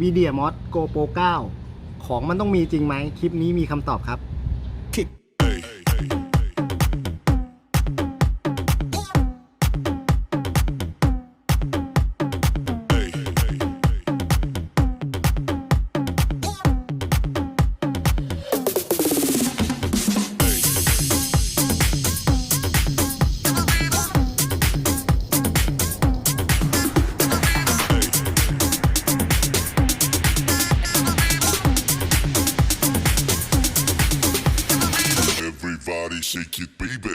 Media Mod GoPro 9ของมันต้องมีจริงไหมคลิปนี้มีคำตอบครับ shake it, baby.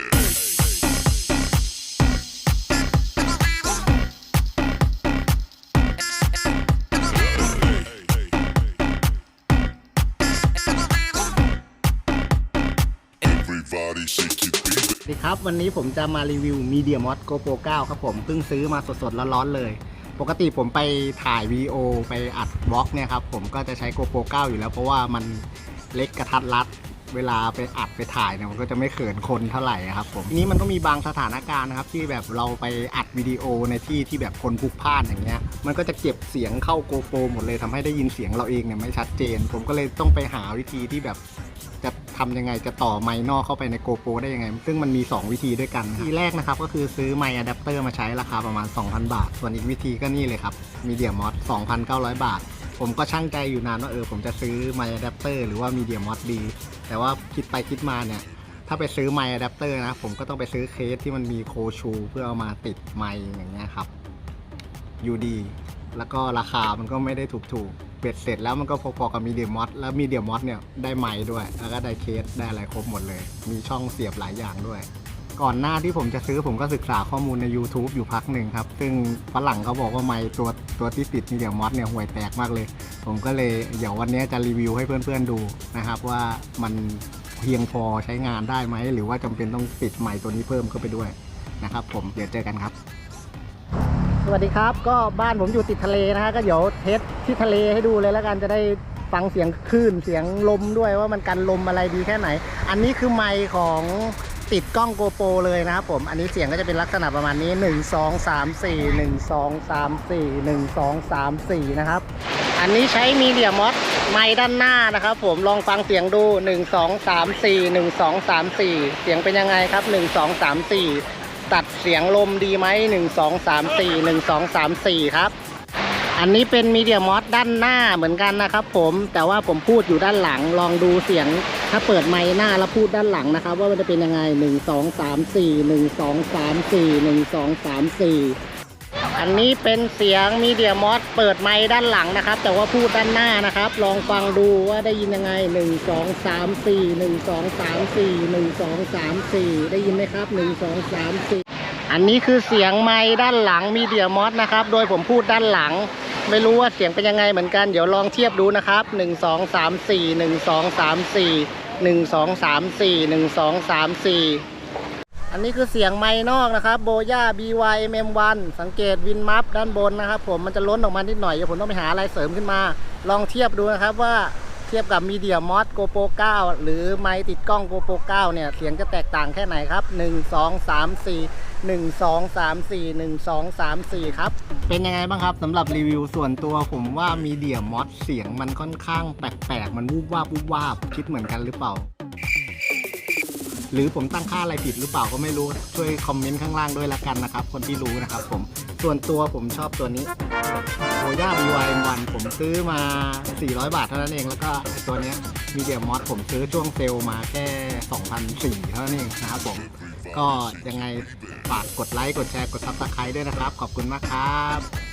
Everybody shake it, baby. สวัสดีครับ วันนี้ผมจะมารีวิว Media Mod GoPro 9 ครับผมเพิ่งซื้อมาสดๆร้อนๆเลย ปกติผมไปถ่ายวีดีโอไปอัดบล็อกเนี่ยครับ ผมก็จะใช้ GoPro 9 อยู่แล้วเพราะว่ามันเล็กกระทัดรัด เวลาไปอัดไปถ่ายเนี่ยมันก็จะไม่เขินคนเท่าไหร่ครับผมทีนี้มันก็มีบางสถานการณ์นะครับที่แบบเราไปอัดวิดีโอในที่ที่แบบคนพลุกพล่านอย่างเงี้ยมันก็จะเก็บเสียงเข้า GoPro หมดเลยทำให้ได้ยินเสียงเราเองเนี่ยไม่ชัดเจน ผมก็เลยต้องไปหาวิธีที่แบบจะทำยังไงจะต่อไมค์นอกเข้าไปใน GoPro ได้ยังไง ซึ่งมันมี 2 วิธีด้วยกันวิธีแรกนะครับก็คือซื้อไมค์อะแดปเตอร์มาใช้ราคาประมาณ 2,000 บาท ส่วนอีกวิธีก็นี่เลยครับ Media Mod 2,900 บาท ผมก็ช่างใจอยู่นานว่าเออผมจะซื้อไมค์อะแดปเตอร์หรือว่า Media Mod ดี แต่ว่าคิดไปคิดมาเนี่ย ถ้าไปซื้อไมค์อะแดปเตอร์นะ ผมก็ต้องไปซื้อเคสที่มันมีโคชูเพื่อเอามาติดไมค์อย่างเงี้ยครับอยู่ดี แล้วก็ราคามันก็ไม่ได้ถูกถูกๆเบ็ดเสร็จแล้วมันก็พอๆกับมีเดียมอสแล้วมีเดียมอสเนี่ยได้ไมค์ด้วย แล้วก็ได้เคสได้อะไรครบหมดเลย มีช่องเสียบหลายอย่างด้วย ก่อนหน้าที่ผมจะซื้อผมก็ศึกษาข้อมูลใน YouTube อยู่พักหนึ่งครับ ซึ่งฝรั่งเขาบอกว่าไม้ตัวตัวที่ติดมีเดียมอสเนี่ยห่วยแตกมากเลย ผมก็เลยเดี๋ยววันนี้จะรีวิวให้เพื่อนๆดูนะครับ ว่ามันเพียงพอใช้งานได้ไหม หรือว่าจำเป็นต้องติดไม้ตัวนี้เพิ่มเข้าไปด้วยนะครับ ผมเดี๋ยวเจอกันครับ สวัสดีครับ ก็บ้านผมอยู่ติดทะเลนะฮะก็เดี๋ยวเทสที่ทะเลให้ดูเลยแล้วกันจะได้ฟังเสียงคลื่นเสียงลมด้วยว่ามันกันลมอะไรดีแค่ไหน อันนี้คือไมค์ของ ติดกล้องโกโปรเลยนะครับผม อันนี้เสียงก็จะเป็นลักษณะประมาณนี้ 1 2 3 4 1 2 3 4 1 2 3 4 นะครับ อันนี้ใช้มีเดียมอสไมค์ด้านหน้านะครับผมลองฟังเสียงดู 1 2 3 4 1 2 3 4 เสียงเป็นยังไงครับ 1 2 3 4 ตัดเสียงลมดีไหม 1 2 3 4 1 2 3 4 ครับ อันนี้เป็นมีเดียมอสด้านหน้าเหมือนกันนะครับ ผมแต่ว่าผมพูดอยู่ด้านหลัง ลองดูเสียง ถ้าเปิดไมค์หน้าแล้วพูดด้านหลังนะครับ ว่ามันจะเป็นยังไง1 2 3 4 1 2 3 4 1 2 3 4อันนี้เป็นเสียงมีเดียมอสเปิดไมค์ด้านหลังนะครับ แต่ว่าพูดด้านหน้านะครับ ลองฟังดูว่าได้ยินยังไง1 2 3 4 1 2 3 4 1 2 3 4ได้ยินไหมครับ1 2 3 4อันนี้คือเสียงไมค์ด้านหลังมีเดียมอสนะครับ โดยผมพูดด้านหลัง ไม่รู้ว่าเสียงเป็นยังไงเหมือนกัน เดี๋ยวลองเทียบดูนะครับ 1 2 3 4 1 2 3 4 1 2 3 4 1 2 3 4 อันนี้คือเสียงไม้นอกนะครับโบย่า BYMM1 สังเกตวินมัฟด้านบนนะครับ ผมมันจะล้นออกมานิดหน่อยเดี๋ยวผมต้องไปหาอะไรเสริมขึ้นมา ลองเทียบดูนะครับว่า เทียบกับ Media Mod GoPro 9หรือไม้ติดกล้องโกโปร9เนี่ย เสียงจะแตกต่างแค่ไหนครับ 1 2 3 4 1 2 3 4 1 2 3 4 ครับ เป็นยังไงบ้างครับสำหรับรีวิวส่วนตัวผมว่ามีเดียมอสเสียงมันค่อนข้างแปลกๆ มันวูบวาบวูบวาบคิดเหมือนกันหรือเปล่า หรือผมตั้งค่าอะไรผิดหรือเปล่าก็ไม่รู้ช่วยคอมเมนต์ข้างล่างด้วยละกันนะครับ คนที่รู้นะครับผมส่วนตัวผมชอบตัวนี้โอย่า BYM1 ผมซื้อมา 400 บาทเท่านั้นเอง แล้วก็ตัวเนี้ยมีเดียมอสผมซื้อช่วงเซลมาแค่ 2,004เท่านั้นเองนะครับผม ก็ยังไงฝากกดไลค์ กดแชร์ กดซับสไครต์ด้วยนะครับ ขอบคุณมากครับ